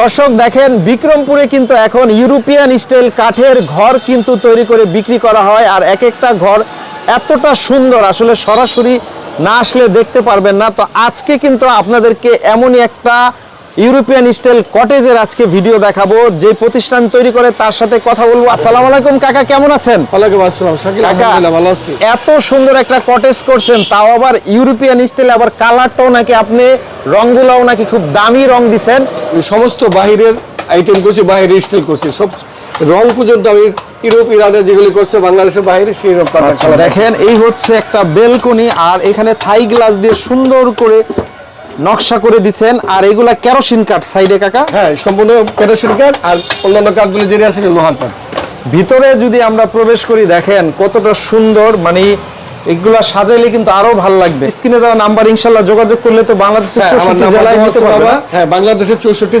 দর্শক দেখেন, বিক্রমপুরে কিন্তু এখন ইউরোপিয়ান স্টাইল কাঠের ঘর কিন্তু তৈরি করে বিক্রি করা হয়, আর এক একটা ঘর এতটা সুন্দর, আসলে সরাসরি না আসলে দেখতে পারবেন না। তো আজকে কিন্তু আপনাদেরকে এমনই একটা ইউরোপিয়ান স্টাইল কটেজের আজকে ভিডিও দেখাবো যে প্রতিষ্ঠান তৈরি করে তার সাথে কথা বলব। আসসালামু আলাইকুম কাকা কেমন আছেন? ওয়ালাইকুম আসসালাম শাকিল আলহামদুলিল্লাহ ভালো আছি। এত সুন্দর একটা কটেজ করছেন তাও আবার ইউরোপিয়ান স্টাইল আবার কালারটাও নাকি আপনি রংগুলোও নাকি খুব দামি রং দিছেন। সমস্ত বাহিরের আইটেম করছি বাইরের স্টাইল করছি সব রং পর্যন্ত আমি ইউরোপ ইরানের যেগুলি করছে বাংলাদেশের বাইরে সেই রকম আচ্ছা দেখেন এই হচ্ছে একটা বেলকনি আর এখানে থাই গ্লাস দিয়ে সুন্দর করে নকশা করে দিছেন আর এগুলা কেরোসিন কাঠ সাইডে কাকা? হ্যাঁ সম্পূর্ণ কেরোসিন কাঠ আর অন্যান্য কাঠগুলো যেটা আছে লোহার কাঠ। ভিতরে যদি আমরা প্রবেশ করি দেখেন কতটা সুন্দর মানে এগুলা সাজাইলে কিন্তু আরও ভালো লাগবে। স্ক্রিনে দেওয়া নাম্বার ইনশাল্লাহ যোগাযোগ করলে তো বাংলাদেশের হ্যাঁ চৌষট্টি জেলায়? হ্যাঁ বাংলাদেশের চৌষট্টি